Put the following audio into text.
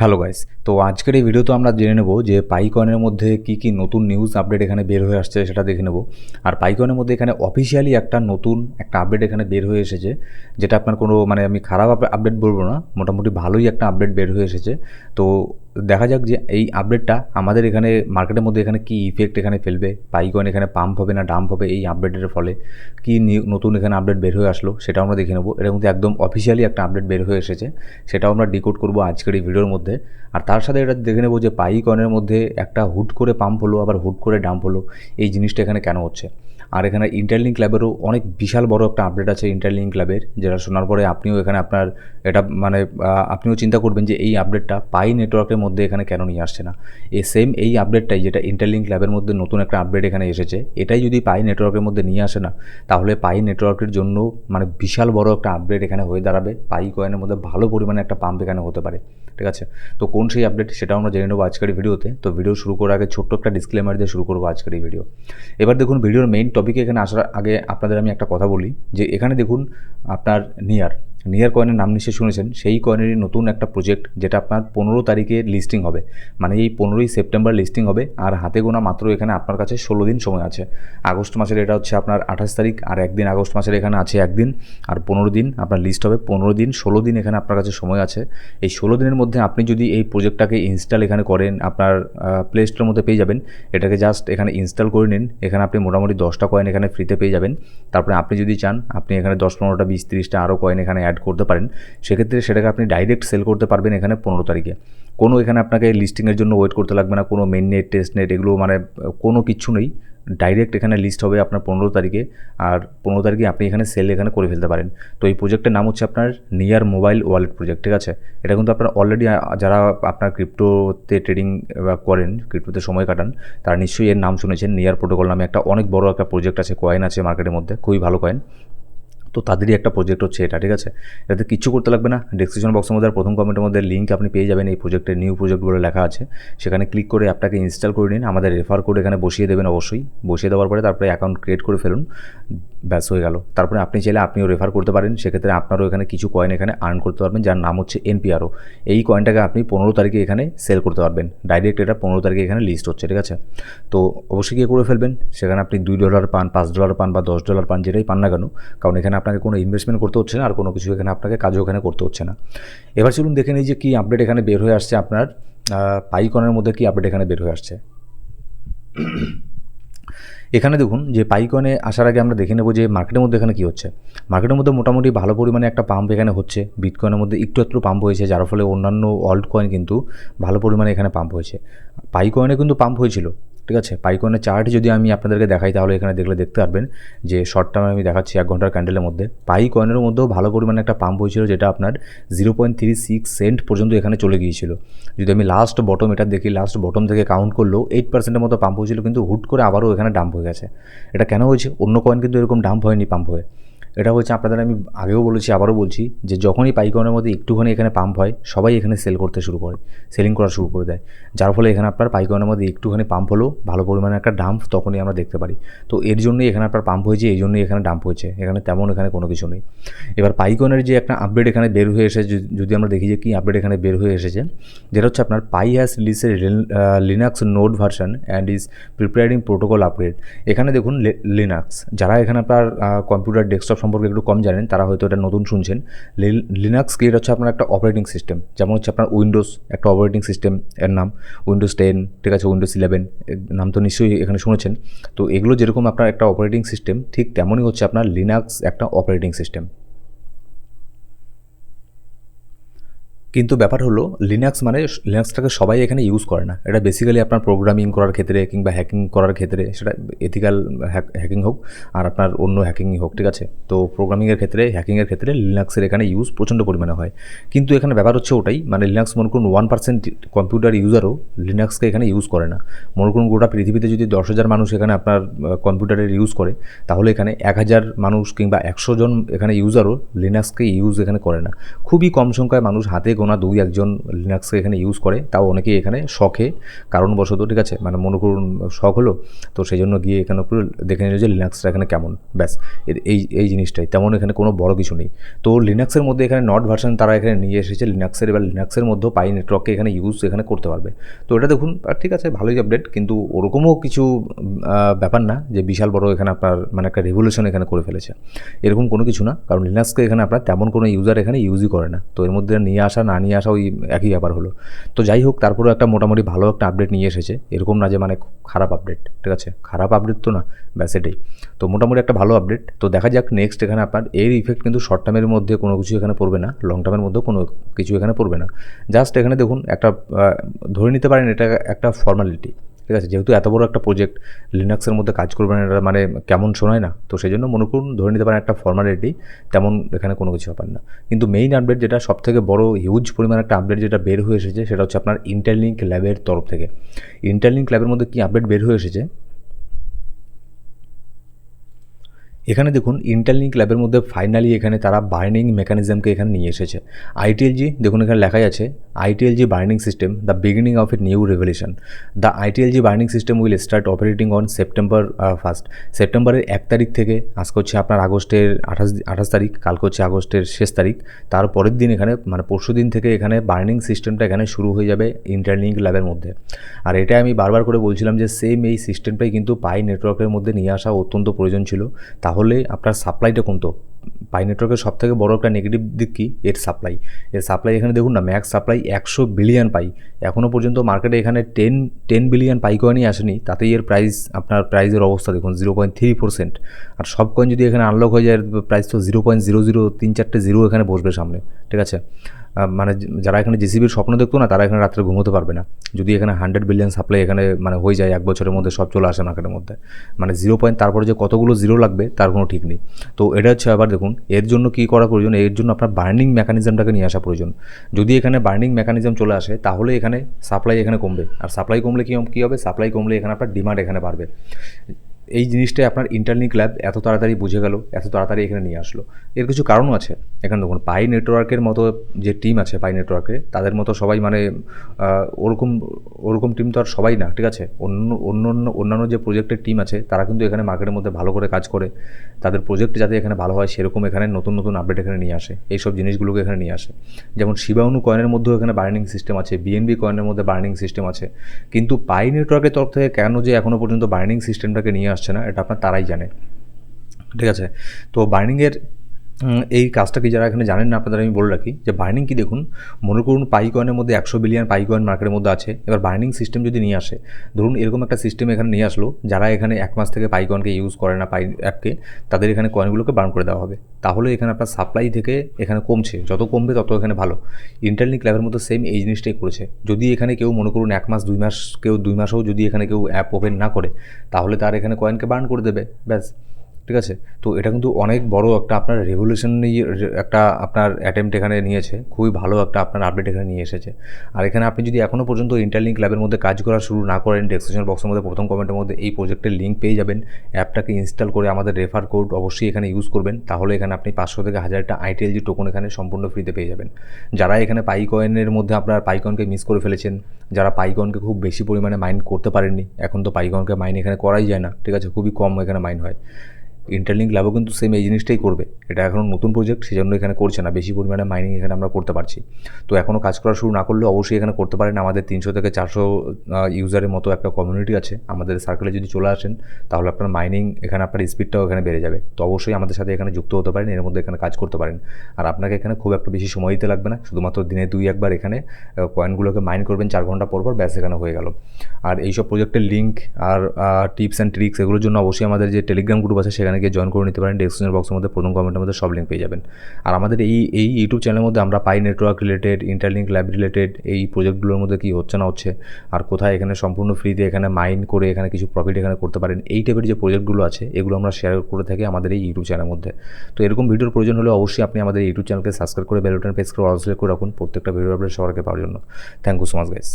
Hello guys তো আজকের এই ভিডিওতে আমরা জেনে নেব যে পাইকনের মধ্যে কি কি নতুন নিউজ আপডেট এখানে বের হয়ে আসছে সেটা দেখে নেব। আর পাইকনের মধ্যে এখানে অফিসিয়ালি একটা নতুন একটা আপডেট এখানে বের হয়ে এসেছে, যেটা আপনার কোনো মানে আমি খারাপ আপডেট বলব না, মোটামুটি ভালোই একটা আপডেট বের হয়ে এসেছে। তো দেখা যাক যে এই আপডেটটা আমাদের এখানে মার্কেটের মধ্যে এখানে কি ইফেক্ট এখানে ফেলবে পাইকন এখানে পাম্প হবে না ডাম্প হবে, এই আপডেটের ফলে কি নতুন এখানে আপডেট বের হয়ে আসলো সেটাও আমরা দেখে নেব। এর মধ্যে একদম অফিসিয়ালি একটা আপডেট বের হয়ে এসেছে, সেটাও আমরা ডিকোড করব আজকের এই ভিডিওর মধ্যে। আর তার সাথে এটা দেখে নেব যে পাইকনের মধ্যে একটা হুট করে পাম্প হলো, আবার হুট করে ডাম্প হলো, এই জিনিসটা এখানে কেন হচ্ছে? আর এখানে ইন্টারলিঙ্ক ল্যাবেরও অনেক বিশাল বড় একটা আপডেট আছে ইন্টারলিঙ্ক ল্যাবের যেটা শোনার পরে আপনিও এখানে আপনার এটা মানে আপনিও চিন্তা করবেন যে এই আপডেটটা পাই নেটওয়ার্কের মধ্যে এখানে কেন নিয়ে আসছে না? এই সেম এই আপডেটটাই যেটা ইন্টারলিঙ্ক ল্যাবের মধ্যে নতুন একটা আপডেট এখানে এসেছে, এটাই যদি পাই নেটওয়ার্কের মধ্যে নিয়ে আসে না, তাহলে পাই নেটওয়ার্কের জন্য মানে বিশাল বড় একটা আপডেট এখানে হয়ে দাঁড়াবে। পাই কয়েনের মধ্যে ভালো পরিমাণে একটা পাম্প এখানে হতে পারে, ঠিক আছে? তো কোন সেই আপডেট সেটাও আমরা জেনে নেব আজকের ভিডিওতে তো ভিডিও শুরু করার আগে ছোট্ট একটা ডিসক্লেমার দিয়ে শুরু করব আজকের এই ভিডিও এবার দেখুন ভিডিওর মেইন টপিকে এখানে আসার আগে আপনাদের আমি একটা কথা বলি, যে এখানে দেখুন আপনার নিয়ার নিয়ার কয়েনের নাম নিশ্চয়ই শুনেছেন। সেই কয়েনেরই নতুন একটা প্রজেক্ট যেটা আপনার পনেরো তারিখে লিস্টিং হবে। মানে এই পনেরোই সেপ্টেম্বর লিস্টিং হবে। আর হাতে গোনা মাত্র এখানে আপনার কাছে ষোলো দিন সময় আছে। আগস্ট মাসের এটা হচ্ছে আপনার আঠাশ তারিখ, আর একদিন আগস্ট মাসের এখানে আছে একদিন। আর পনেরো দিন আপনার লিস্ট হবে, পনেরো দিন, ষোলো দিন এখানে আপনার কাছে সময় আছে। এই ষোলো দিনের মধ্যে আপনি যদি এই প্রজেক্টটাকে ইনস্টল এখানে করেন, আপনার প্লে স্টোরের মধ্যে পেয়ে যাবেন। এটাকে জাস্ট এখানে ইনস্টল করে নিন। এখানে আপনি মোটামুটি দশটা কয়েন এখানে ফ্রিতে পেয়ে যাবেন। তারপরে আপনি যদি চান, আপনি এখানে দশ, পনেরোটা, বিশ, তিরিশটা আরও কয়েন এখানে অ্যাড করতে পারেন, সেক্ষেত্রে সেটাকে আপনি ডাইরেক্ট সেল করতে পারবেন এখানে পনেরো তারিখে। কোনো এখানে আপনাকে লিস্টিংয়ের জন্য ওয়েট করতে লাগবে না, কোনো মেন নেট টেস্ট নেট এগুলো মানে কোনো কিচ্ছু নেই। ডাইরেক্ট এখানে লিস্ট হবে আপনার পনেরো তারিখে আর পনেরো তারিখে আপনি এখানে সেল এখানে করে ফেলতে পারেন। তো এই প্রজেক্টের নাম হচ্ছে আপনার নিয়ার মোবাইল ওয়ালেট প্রজেক্ট ঠিক আছে? এটা কিন্তু আপনার অলরেডি যারা আপনার ক্রিপ্টোতে ট্রেডিং করেন ক্রিপ্টোতে সময় কাটান, তারা নিশ্চয়ই এর নাম শুনেছেন। নিয়ার প্রোটোকল নামে একটা অনেক বড় একটা প্রজেক্ট আছে কয়েন আছে মার্কেটের মধ্যে, খুবই ভালো কয়েন তো তাদেরই একটা প্রজেক্ট হচ্ছে এটা, ঠিক আছে? এটাতে কিছু করতে লাগবে না। ডিসক্রিপশন বক্সের মধ্যে প্রথম কমেন্টের মধ্যে লিঙ্ক আপনি পেয়ে যাবেন এই প্রজেক্টের নিউ প্রজেক্ট বলে লেখা আছে। সেখানে ক্লিক করে অ্যাপটাকে ইনস্টল করে নিন। আমাদের রেফার কোড এখানে বসিয়ে দেবেন অবশ্যই। বসিয়ে দেওয়ার পরে তারপরে অ্যাকাউন্ট ক্রিয়েট করে ফেলুন। ব্যাস হয়ে গেল। তারপরে আপনি চাইলে আপনিও রেফার করতে পারেন। সেক্ষেত্রে আপনারও এখানে কিছু কয়েন এখানে আর্ন করতে পারবেন, যার নাম হচ্ছে এনপিআরও এই কয়েনটাকে আপনি পনেরো তারিখে এখানে সেল করতে পারবেন। ডাইরেক্ট এটা পনেরো তারিখে এখানে লিস্ট হচ্ছে, ঠিক আছে? তো অবশ্যই গিয়ে করে ফেলবেন। সেখানে আপনি দুই ডলার পান, পাঁচ ডলার পান বা দশ ডলার পান, যেটাই পান না কেন, কারণ এখানে আপনাকে কোনো ইনভেস্টমেন্ট করতে হচ্ছে না আর কোনো কিছু এখানে আপনাকে কাজও এখানে করতে হচ্ছে না। এবার চলুন দেখে নিই যে কী আপডেট এখানে বের হয়ে আসছে আপনার পাইকনের মধ্যে কী আপডেট এখানে বের হয়ে আসছে। এখানে দেখুন যে পাইকনে আসার আগে আমরা দেখে নেব যে মার্কেটের মধ্যে এখানে কী হচ্ছে। মার্কেটের মধ্যে মোটামুটি ভালো পরিমাণে একটা পাম্প এখানে হচ্ছে। বিটকয়েনের মধ্যে একটু একটু পাম্প হয়েছে, যার ফলে অন্যান্য অল্ড কয়েন কিন্তু ভালো পরিমাণে এখানে পাম্প হয়েছে। পাইকয়েনে কিন্তু পাম্প হয়েছিল। ঠিক আছে? পাইকনের চার্ট যদি আমি আপনাদেরকে দেখাই, তাহলে এখানে দেখলে দেখতে পারবেন যে শর্ট টার্মে আমি দেখাচ্ছি এক ঘণ্টার ক্যান্ডেলের মধ্যে। পাই কয়েনের মধ্যেও ভালো পরিমাণে একটা পাম্প হয়েছিল যেটা আপনার zero point three six cent পর্যন্ত এখানে চলে গিয়েছিল। যদি আমি লাস্ট বটম এটা দেখি লাস্ট বটম থেকে কাউন্ট করলেও এইট পার্সেন্টের মতো পাম্প হয়েছিল, কিন্তু হুট করে আবারও এখানে ডাম্প হয়ে গেছে। এটা কেন হয়েছে? অন্য কয়েন কিন্তু এরকম ডাম্প হয়নি পাম্প হয়ে। এটা হচ্ছে আপনাদের আমি আগেও বলেছি, আবারও বলছি যে যখনই পাইকনের মধ্যে একটুখানি এখানে পাম্প হয়, সবাই এখানে সেল করতে শুরু করে সেলিং করা শুরু করে দেয়। যার ফলে এখানে আপনার পাইকনের মধ্যে একটুখানি পাম্প হলেও ভালো পরিমাণে একটা ডাম্প তখনই আমরা দেখতে পারি। তো এর জন্যই এখানে আপনার পাম্প হয়েছে, এই জন্যই এখানে ডাম্প হয়েছে, এখানে তেমন এখানে কোনো কিছু নেই। এবার পাইকনের যে একটা আপডেট এখানে বের হয়ে এসেছে, যদি- আমরা দেখি যে কী আপডেট এখানে বের হয়ে এসেছে, যেটা হচ্ছে আপনার Pi has রিলিজের Linux node version and is preparing protocol upgrade এখানে দেখুন লিনাক্স যারা এখানে আপনার কম্পিউটার ডেস্কটপ সম্পর্কে একটু কম জানেন, তারা হয়তো এটা নতুন শুনছেন। লিনাক্স কি এটা হচ্ছে আপনার একটা অপারেটিং সিস্টেম যেমন হচ্ছে আপনার উইন্ডোজ একটা অপারেটিং সিস্টেম এর নাম উইন্ডোজ টেন ঠিক আছে উইন্ডোজ ইলেভেন নাম তো নিশ্চয়ই এখানে শুনেছেন। তো এগুলো যেরকম আপনার একটা অপারেটিং সিস্টেম ঠিক তেমনই হচ্ছে আপনার লিনাক্স একটা অপারেটিং সিস্টেম কিন্তু ব্যাপার হলো লিনাক্স মানে লিনাক্সটাকে সবাই এখানে ইউজ করে না। এটা বেসিক্যালি আপনার প্রোগ্রামিং করার ক্ষেত্রে কিংবা হ্যাকিং করার ক্ষেত্রে, সেটা এথিক্যাল হ্যাকিং হোক, আর আপনার অন্য হ্যাকিংই হোক, ঠিক আছে? তো প্রোগ্রামিংয়ের ক্ষেত্রে হ্যাকিংয়ের ক্ষেত্রে লিনাক্সের এখানে ইউজ প্রচণ্ড পরিমাণে হয়। কিন্তু এখানে ব্যাপার হচ্ছে ওটাই মানে লিনাক্স মনে করুন ওয়ান পার্সেন্ট কম্পিউটার ইউজারও লিনাক্সকে এখানে ইউজ করে না। মনে করুন গোটা পৃথিবীতে যদি দশ হাজার মানুষ এখানে আপনার কম্পিউটারের ইউজ করে, তাহলে এখানে এক হাজার মানুষ কিংবা একশো জন এখানে ইউজারও লিনাক্সকে ইউজ এখানে করে না। খুবই কম সংখ্যায় মানুষ হাতে না দুই একজন লিনাক্সকে এখানে ইউজ করে, তাও অনেকেই এখানে শখে কারণবশত, ঠিক আছে? মানে মনে করুন শখ হলো, তো সেই জন্য গিয়ে এখানে পুরো দেখে নিল যে লিনাক্সটা এখানে কেমন। ব্যাস এই এই জিনিসটাই। তেমন এখানে কোনো বড় কিছু নেই। তো লিনাক্সের মধ্যে এখানে নট ভার্সন তারা এখানে নিয়ে এসেছে লিনাক্সের এবার লিনাক্সের মধ্যেও পাই নেটওয়ার্ককে এখানে ইউজ এখানে করতে পারবে। তো এটা দেখুন আর ঠিক আছে, ভালোই আপডেট কিন্তু ওরকমও কিছু ব্যাপার না যে বিশাল বড় এখানে আপনার মানে একটা রেভলিউশন এখানে করে ফেলেছে। এরকম কোনো কিছু না, কারণ লিনাক্সকে এখানে আপনার তেমন কোনো ইউজার এখানে ইউজই করে না। তো এর মধ্যে নিয়ে আসা না নিয়ে আসা ওই একই ব্যাপার হলো। তো যাই হোক, তারপরেও একটা মোটামুটি ভালো একটা আপডেট নিয়ে এসেছে। এরকম না যে মানে খারাপ আপডেট ঠিক আছে? খারাপ আপডেট তো না, ব্যাস এটাই। তো মোটামুটি একটা ভালো আপডেট তো দেখা যাক নেক্সট এখানে আপনার এর ইফেক্ট কিন্তু শর্ট টার্মের মধ্যে কোনো কিছু এখানে পড়বে না লং টার্মের মধ্যেও কোনো কিছু এখানে পড়বে না। জাস্ট এখানে দেখুন, একটা ধরে নিতে পারেন এটা একটা ফর্মালিটি ঠিক আছে, যেহেতু এত বড় একটা প্রজেক্ট লিনাক্সের মধ্যে কাজ করবেন এটা মানে কেমন শোনায় না, তো সেই জন্য মনে করুন ধরে নিতে পারেন একটা ফর্মালিটি তেমন এখানে কোনো কিছু ব্যাপার না। কিন্তু মেইন আপডেট যেটা সব থেকে বড় হিউজ পরিমাণ একটা আপডেট যেটা বের হয়ে এসেছে, সেটা হচ্ছে আপনার ইন্টারলিঙ্ক ল্যাবের তরফ থেকে। ইন্টারলিঙ্ক ল্যাবের মধ্যে কী আপডেট বের হয়ে এসেছে? এখানে দেখুন ইন্টারলিঙ্ক ল্যাবের মধ্যে ফাইনালি এখানে তারা বার্নিং মেকানিজমকে এখানে নিয়ে এসেছে। আইটিএলজি দেখুন এখানে লেখাই আছে ITLG burning system the beginning of a new revolution the ITLG burning system will start operating on September first সেপ্টেম্বরের এক তারিখ থেকে আজকে হচ্ছে আপনার আগস্টের আঠাশ আঠাশ তারিখ কালকে হচ্ছে আগস্টের শেষ তারিখ। তার পরের দিন এখানে মানে পরশু দিন থেকে এখানে বার্নিং সিস্টেমটা এখানে শুরু হয়ে যাবে ইন্টারলিঙ্ক ল্যাবের মধ্যে। আর এটা আমি বারবার করে বলছিলাম যে সেম এই সিস্টেমটাই কিন্তু পাই নেটওয়ার্কের মধ্যে নিয়ে আসা অত্যন্ত প্রয়োজন ছিল। তাহলে আপনার সাপ্লাইটা কমতো। পাই নেটওয়ার্কের সব থেকে বড় একটা নেগেটিভ দিক কী? এর সাপ্লাই এর সাপ্লাই এখানে দেখুন না ম্যাক্স সাপ্লাই একশো বিলিয়ন পাই। এখনও পর্যন্ত মার্কেটে এখানে টেন টেন বিলিয়ন পাই কয়েনই আসেনি। তাতেই এর প্রাইস আপনার প্রাইসের অবস্থা দেখুন জিরো পয়েন্ট থ্রি পার্সেন্ট আর সব কয়েন যদি এখানে আনলক হয়ে যায় প্রাইস তো জিরো পয়েন্ট জিরো জিরো তিন চারটে জিরো এখানে বসবে সামনে। ঠিক আছে? মানে যারা এখানে জেসিবির স্বপ্ন দেখতো না, তারা এখানে রাত্রে ঘুমোতে পারবে না। যদি এখানে হান্ড্রেড বিলিয়ন সাপ্লাই এখানে মানে হয়ে যায় এক বছরের মধ্যে, সব চলে আসে মার্কেটের মধ্যে। মানে জিরো পয়েন্ট তারপরে যে কতগুলো জিরো লাগবে, তার কোনো ঠিক নেই। তো এটা হচ্ছে আবার দেখুন, এর জন্য কী করা প্রয়োজন? এর জন্য আপনার বার্নিং মেকানিজমটাকে নিয়ে আসা প্রয়োজন। যদি এখানে বার্নিং মেকানিজম চলে আসে, তাহলে এখানে সাপ্লাই এখানে কমবে। আর সাপ্লাই কমলে কী কী হবে? সাপ্লাই কমলে এখানে আপনার ডিমান্ড এখানে বাড়বে। এই জিনিসটাই আপনার ইন্টারলিঙ্ক ল্যাব এত তাড়াতাড়ি বুঝে গেল, এত তাড়াতাড়ি এখানে নিয়ে আসলো। এর কিছু কারণও আছে। এখানে দেখুন পাই নেটওয়ার্কের মতো যে টিম আছে পাই নেটওয়ার্কে তাদের মতো সবাই মানে ওরকম ওরকম টিম তো আর সবাই না, ঠিক আছে? অন্য অন্য অন্য অন্যান্য যে প্রজেক্টের টিম আছে, তারা কিন্তু এখানে মার্কেটের মধ্যে ভালো করে কাজ করে। তাদের প্রজেক্ট যাতে এখানে ভালো হয়, সেরকম এখানে নতুন নতুন আপডেট এখানে নিয়ে আসে। এই সব জিনিসগুলোকে এখানে নিয়ে আসে। যেমন শিবাউনু কয়েনের মধ্যেও এখানে বার্নিং সিস্টেম আছে বিএনবি কয়েনের মধ্যে বার্নিং সিস্টেম আছে। কিন্তু পাই নেটওয়ার্কের তরফ থেকে কেন যে এখনও পর্যন্ত বার্নিং সিস্টেমটাকে নিয়ে আসছে না, এটা আপনার তারাই জানে। ঠিক আছে? তো বার্নিংয়ের এই কাজটা কি যারা এখানে জানেন না, আপনাদের আমি বলে রাখি যে বার্নিং কি দেখুন, মনে করুন পাই কয়েনের মধ্যে একশো বিলিয়ন পাই কয়েন মার্কেটের মধ্যে আছে। এবার বার্নিং সিস্টেম যদি নিয়ে আসে, ধরুন এরকম একটা সিস্টেম এখানে নিয়ে আসলো, যারা এখানে এক মাস থেকে পাই কয়েনকে ইউজ করে না পাই অ্যাপকে তাদের এখানে কয়েনগুলোকে বার্ন করে দেওয়া হবে। তাহলে এখানে আপনার সাপ্লাই থেকে এখানে কমছে, যত কমবে তত এখানে ভালো। ইন্টারলিঙ্ক ল্যাবের মধ্যে সেম এই জিনিসটাই করেছে। যদি এখানে কেউ মনে করুন এক মাস, দুই মাস, কেউ দুই মাসেও যদি এখানে কেউ অ্যাপ ওপেন না করে, তাহলে তার এখানে কয়েনকে বার্ন করে দেবে, ব্যাস। ঠিক আছে? তো এটা কিন্তু অনেক বড় একটা আপনার রেভলিউশনারি একটা আপনার অ্যাটেম্প্ট এখানে নিয়েছে। খুবই ভালো একটা আপনার আপডেট এখানে নিয়ে এসেছে। আর এখানে আপনি যদি এখনও পর্যন্ত ইন্টারলিঙ্ক ল্যাবের মধ্যে কাজ করা শুরু না করেন ডেসক্রিপশন বক্সের মধ্যে প্রথম কমেন্টের মধ্যে এই প্রজেক্টের লিঙ্ক পেয়ে যাবেন। অ্যাপটাকে ইনস্টল করে আমাদের রেফার কোড অবশ্যই এখানে ইউজ করবেন। তাহলে এখানে আপনি পাঁচশো থেকে হাজারটা আইটিএলজি টোকন এখানে সম্পূর্ণ ফ্রিতে পেয়ে যাবেন। যারা এখানে পাইকয়েনের মধ্যে আপনার পাইকনকে মিস করে ফেলেছেন, যারা পাইকনকে খুব বেশি পরিমাণে মাইন করতে পারেননি, এখন তো পাইকনকে মাইন এখানে করাই যায় না। ঠিক আছে? খুবই কম এখানে মাইন হয়। ইন্টারলিঙ্ক ল্যাবও কিন্তু সেম এই জিনিসটাই করবে। এটা এখনও নতুন প্রজেক্ট সেই জন্য এখানে করছে না। বেশি পরিমাণে মাইনিং এখানে আমরা করতে পারছি। তো এখনও কাজ করা শুরু না করলে অবশ্যই এখানে করতে পারেন। আমাদের তিনশো থেকে চারশো ইউজারের মতো একটা কমিউনিটি আছে। আমাদের সার্কেলে যদি চলে আসেন, তাহলে আপনার মাইনিং এখানে আপনার স্পিডটাও এখানে বেড়ে যাবে। তো অবশ্যই আমাদের সাথে এখানে যুক্ত হতে পারেন। এর মধ্যে এখানে কাজ করতে পারেন। আর আপনাকে এখানে খুব একটা বেশি সময় দিতে লাগবে না। শুধুমাত্র দিনে দুই, একবার এখানে কয়েনগুলোকে মাইন করবেন চার ঘণ্টা পর পর, ব্যাস এখানে হয়ে গেল। আর এইসব প্রজেক্টের লিঙ্ক আর টিপস অ্যান্ড ট্রিক্স এগুলোর জন্য অবশ্যই আমাদের যে টেলিগ্রাম গ্রুপ আছে, সেখানে গিয়ে জয়েন করে নিতে পারেন। ডেসক্রিপশন বক্সের মধ্যে, প্রথম কমেন্টের মধ্যে সব লিঙ্ক পেয়ে যাবেন। আর আমাদের এই এই ইউটিউব চ্যানেলের মধ্যে আমরা Pi network related interlink lab related এই প্রজেক্টগুলোর মধ্যে কী হচ্ছে না হচ্ছে, আর কোথায় এখানে সম্পূর্ণ ফ্রিতে এখানে মাইন করে এখানে কিছু প্রফিট এখানে করতে পারেন, এই টাইপের যে প্রজেক্টগুলো আছে, এগুলো আমরা শেয়ার করে থাকি আমাদের এই ইউটিউব চ্যানেলের মধ্যে। তো এরকম ভিডিওর প্রয়োজন হলে অবশ্যই আপনি আমাদের ইউটিউব চ্যানেলকে সাবস্ক্রাইব করে বেল বাটন প্রেস করে অল করে রাখুন, প্রত্যেকটা ভিডিও আপডেট সবার পাওয়ার জন্য। Thank you so much guys